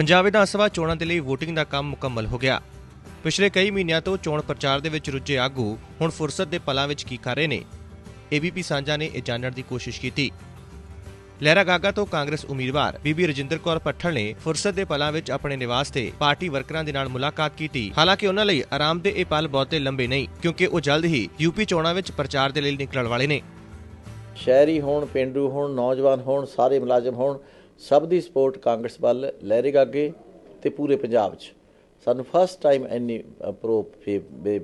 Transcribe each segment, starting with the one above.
ਪੰਜਾਬ ਵਿਧਾਨ ਸਭਾ ਚੋਣਾਂ ਦੇ ਲਈ VOTING ਦਾ ਕੰਮ ਮੁਕੰਮਲ ਹੋ ਗਿਆ। ਪਿਛਲੇ ਕਈ ਮਹੀਨਿਆਂ ਤੋਂ ਚੋਣ ਪ੍ਰਚਾਰ ਦੇ ਵਿੱਚ ਰੁੱਝੇ ਆਗੂ ਹੁਣ ਫੁਰਸਤ ਦੇ ਪਲਾਂ ਵਿੱਚ ਕੀ ਕਰ ਰਹੇ ਨੇ ABP ਸਾਂਝਾ ਨੇ ਇਹ ਜਾਣਨ ਦੀ ਕੋਸ਼ਿਸ਼ ਕੀਤੀ। ਲਹਿਰਾ ਗਾਗਾ ਤੋਂ ਕਾਂਗਰਸ ਉਮੀਦਵਾਰ ਬੀਬੀ ਰਜਿੰਦਰ ਕੌਰ ਪੱਠਲ ਨੇ ਫੁਰਸਤ ਦੇ ਪਲਾਂ ਵਿੱਚ ਆਪਣੇ ਨਿਵਾਸ ਤੇ ਪਾਰਟੀ ਵਰਕਰਾਂ ਦੇ ਨਾਲ ਮੁਲਾਕਾਤ ਕੀਤੀ। ਹਾਲਾਂਕਿ ਉਹਨਾਂ ਲਈ ਆਰਾਮ ਦੇ ਇਹ ਪਲ ਬਹੁਤੇ ਲੰਬੇ ਨਹੀਂ, ਕਿਉਂਕਿ ਉਹ ਜਲਦ ਹੀ ਯੂਪੀ ਚੋਣਾਂ ਵਿੱਚ ਪ੍ਰਚਾਰ ਦੇ ਲਈ ਨਿਕਲਣ ਵਾਲੇ ਨੇ। ਸ਼ਹਿਰੀ ਹੋਣ, ਪਿੰਡੂ ਹੋਣ, ਨੌਜਵਾਨ ਹੋਣ, ਸਾਰੇ ਮੁਲਾਜ਼ਮ ਹੋਣ ਸਭ ਦੀ ਸਪੋਰਟ ਕਾਂਗਰਸ ਵੱਲ ਲਹਿਰੇ ਅੱਗੇ ਤੇ ਪੂਰੇ ਪੰਜਾਬ 'ਚ। ਸਾਨੂੰ ਫਸਟ ਟਾਈਮ ਇੰਨੀ ਪ੍ਰੋ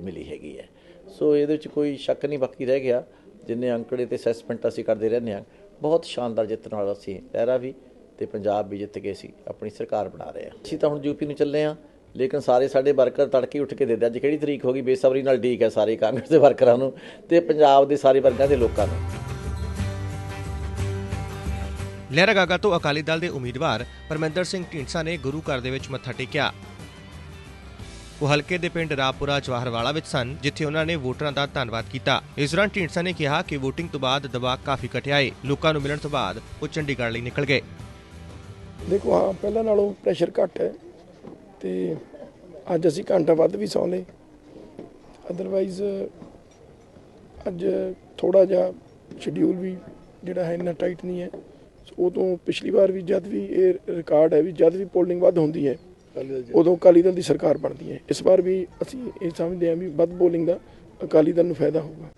ਮਿਲੀ ਹੈਗੀ ਹੈ। ਸੋ ਇਹਦੇ ਵਿੱਚ ਕੋਈ ਸ਼ੱਕ ਨਹੀਂ ਬਾਕੀ ਰਹਿ ਗਿਆ। ਜਿੰਨੇ ਅੰਕੜੇ ਤੇ ਅਸੈਸਮੈਂਟ ਅਸੀਂ ਕਰਦੇ ਰਹਿੰਦੇ ਹਾਂ, ਬਹੁਤ ਸ਼ਾਨਦਾਰ ਜਿੱਤਣ ਵਾਲਾ ਸੀ ਲਹਿਰਾ ਵੀ ਤੇ ਪੰਜਾਬ ਵੀ ਜਿੱਤ ਕੇ ਸੀ ਆਪਣੀ ਸਰਕਾਰ ਬਣਾ ਰਹੇ ਆ ਅਸੀਂ ਤਾਂ ਹੁਣ ਯੂਪੀ ਨੂੰ ਚੱਲੇ ਆ ਲੇਕਿਨ ਸਾਰੇ ਸਾਡੇ ਵਰਕਰ ਤੜਕੇ ਉੱਠ ਕੇ ਦੇ ਅੱਜ ਕਿਹੜੀ ਤਰੀਕ ਹੋ ਗਈ? ਬੇਸਬਰੀ ਨਾਲ ਢੀਕ ਹੈ ਸਾਰੇ ਕਾਂਗਰਸ ਦੇ ਵਰਕਰਾਂ ਨੂੰ ਤੇ ਪੰਜਾਬ ਦੇ ਸਾਰੇ ਵਰਗਾਂ ਦੇ ਲੋਕਾਂ ਨੂੰ। ਲਹਿਰਾ ਗਾਗਾ ਤੋਂ ਅਕਾਲੀ ਦਲ ਦੇ ਉਮੀਦਵਾਰ ਪਰਮਿੰਦਰ ਸਿੰਘ ਢੀਂਡਸਾ ਨੇ ਗੁਰੂ ਘਰ ਦੇ ਵਿੱਚ ਮੱਥਾ ਟੇਕਿਆ। ਉਹ ਹਲਕੇ ਦੇ ਪਿੰਡ ਰਾਪੁਰਾ ਜਵਾਹਰਵਾਲਾ ਵਿੱਚ ਸਨ, ਜਿੱਥੇ ਉਹਨਾਂ ਨੇ ਵੋਟਰਾਂ ਦਾ ਧੰਨਵਾਦ ਕੀਤਾ। ਇਸ ਦੌਰਾਨ ਢੀਂਡਸਾ ਨੇ ਕਿਹਾ ਕਿ VOTING ਤੋਂ ਬਾਅਦ ਦਬਾਅ ਕਾਫੀ ਘਟਿਆ ਏ। ਲੋਕਾਂ ਨੂੰ ਮਿਲਣ ਤੋਂ ਬਾਅਦ ਉਹ ਚੰਡੀਗੜ੍ਹ ਲਈ ਨਿਕਲ ਗਏ। ਦੇਖੋ, ਹਾਂ, ਪਹਿਲਾਂ ਨਾਲੋਂ ਪ੍ਰੈਸ਼ਰ ਘੱਟ ਹੈ ਤੇ ਅੱਜ ਅਸੀਂ ਘੰਟਾ ਵੱਧ ਵੀ ਸੌਂ ਲਏ। ਅਦਰਵਾਈਜ਼ ਅੱਜ ਥੋੜਾ ਜਿਹਾ ਸ਼ਡਿਊਲ ਵੀ ਜਿਹੜਾ ਹੈ ਇੰਨਾ ਟਾਈਟ ਨਹੀਂ ਹੈ। ਤੋਂ ਪਿਛਲੀ ਵਾਰ ਵੀ ਜਦ ਵੀ ਇਹ ਰਿਕਾਰਡ ਹੈ ਵੀ ਜਦ ਵੀ ਪੋਲਿੰਗ ਵੱਧ ਹੁੰਦੀ ਹੈ ਉਦੋਂ ਅਕਾਲੀ ਦਲ ਦੀ ਸਰਕਾਰ ਬਣਦੀ ਹੈ। ਇਸ ਵਾਰ ਵੀ ਅਸੀਂ ਇਹ ਸਮਝਦੇ ਹਾਂ ਵੀ ਵੱਧ ਪੋਲਿੰਗ ਦਾ ਅਕਾਲੀ ਦਲ ਨੂੰ ਫਾਇਦਾ ਹੋਊਗਾ।